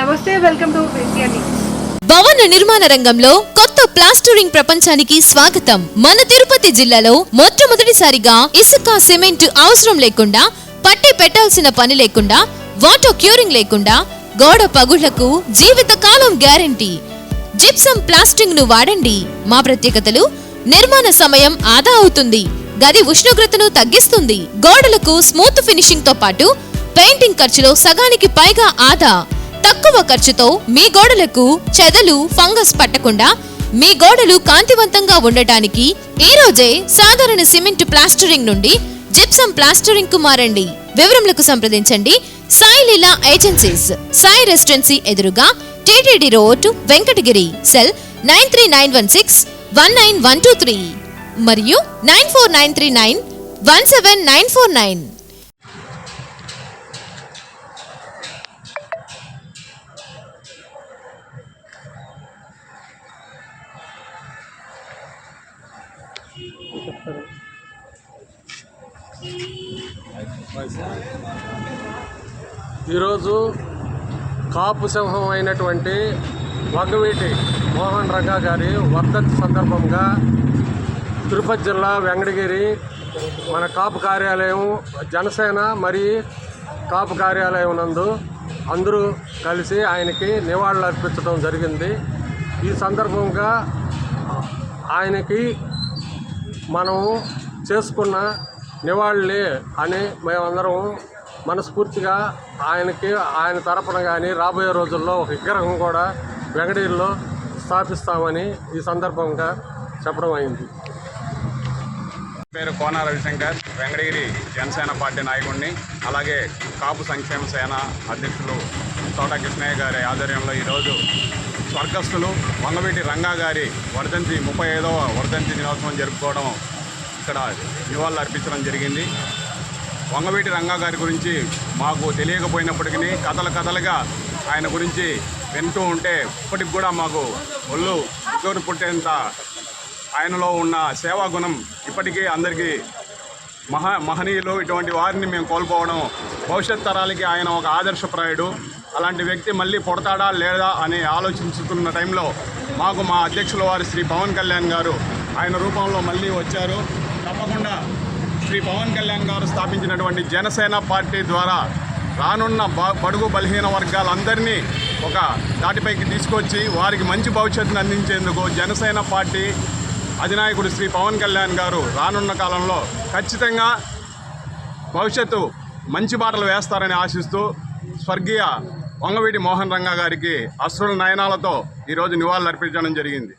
Welcome to భవన నిర్మాణ రంగంలో కొత్త ప్లాస్టరింగ్ ప్రపంచానికి స్వాగతం. మన తిరుపతి జిల్లాలో మొట్టమొదటిసారిగా ఇసుక సిమెంట్ అవసరం లేకుండా పట్టి పెట్టాల్సిన పని లేకుండా వాటర్ క్యూరింగ్ లేకుండా గోడ పగుళ్ళకు జీవిత కాలం గ్యారంటీ. జిప్సం ప్లాస్టింగ్ను వాడండి. మా ప్రత్యేకతలు నిర్మాణ సమయం ఆదా అవుతుంది. గది ఉష్ణోగ్రతను తగ్గిస్తుంది. గోడలకు స్మూత్ ఫినిషింగ్తో పాటు పెయింటింగ్ ఖర్చులో సగానికి పైగా ఆదా. తక్కువ ఖర్చుతో మీ గోడలకు చెదలు ఫంగస్ పట్టకుండా మీ గోడలు కాంతివంతంగా ఉండటానికి ఈ రోజే సాధారణ సిమెంట్ ప్లాస్టరింగ్ నుండి జిప్సం ప్లాస్టరింగ్కు మారండి. వివరములకు సంప్రదించండి. సాయి లీలా ఏజెన్సీస్ సాయి రెసిడెన్సీ ఎదురుగా TTD road Venkatagiri cell nine three nine one six one nine one two three. మరియు nine four nine three nine one seven nine four nine. ఈరోజు కాపు సింహం అయినటువంటి వంగవీటి మోహన్ రంగా గారి వర్ధంతి సందర్భంగా తిరుపతి జిల్లా వెంకటగిరి మన కాపు కార్యాలయం జనసేన మరి కాపు కార్యాలయం నందు అందరూ కలిసి ఆయనకి నివాళులు అర్పించడం జరిగింది. ఈ సందర్భంగా ఆయనకి మనము చేసుకున్న నివాళులే అని మేమందరం మనస్ఫూర్తిగా ఆయనకి ఆయన తరపున కానీ రాబోయే రోజుల్లో ఒక విగ్రహం కూడా వెంకటగిరిలో స్థాపిస్తామని ఈ సందర్భంగా చెప్పడం అయింది. పేరు కోన రవిశంకర్ వెంకటగిరి జనసేన పార్టీ నాయకుడిని అలాగే కాపు సంక్షేమ సేన అధ్యక్షులు తోట కృష్ణయ్య గారి ఆధ్వర్యంలో ఈరోజు స్వర్గస్థులు వంగవీటి రంగా గారి వర్ధంతి ముప్పై ఐదవ వర్ధంతి దినోత్సవం జరుపుకోవడం ఇక్కడ నివాళులు అర్పించడం జరిగింది. వంగవీటి రంగా గారి గురించి మాకు తెలియకపోయినప్పటికీ కథలు కథలుగా ఆయన గురించి వింటూ ఉంటే ఇప్పటికి కూడా మాకు ఒళ్ళు చోటు పుట్టేంత ఆయనలో ఉన్న సేవా గుణం ఇప్పటికీ అందరికీ మహా మహనీయులు. ఇటువంటి వారిని మేము కోల్పోవడం భవిష్యత్ తరాలకి ఆయన ఒక ఆదర్శప్రాయుడు అలాంటి వ్యక్తి మళ్ళీ పుడతాడా లేదా అని ఆలోచించుతున్న టైంలో మాకు మా అధ్యక్షుల వారి శ్రీ పవన్ కళ్యాణ్ గారు ఆయన రూపంలో మళ్ళీ వచ్చారు. తప్పకుండా శ్రీ పవన్ కళ్యాణ్ గారు స్థాపించినటువంటి జనసేన పార్టీ ద్వారా రానున్న బ- బడుగు బలహీన వర్గాలందరినీ ఒక దాటిపైకి తీసుకొచ్చి వారికి మంచి భవిష్యత్తును అందించేందుకు జనసేన పార్టీ అధినాయకుడు శ్రీ పవన్ కళ్యాణ్ గారు రానున్న కాలంలో ఖచ్చితంగా భవిష్యత్తు మంచి బాటలు వేస్తారని ఆశిస్తూ స్వర్గీయ వంగవీటి మోహన్ రంగా గారికి అశ్రుల నయనాలతో ఈరోజు నివాళులు అర్పించడం జరిగింది.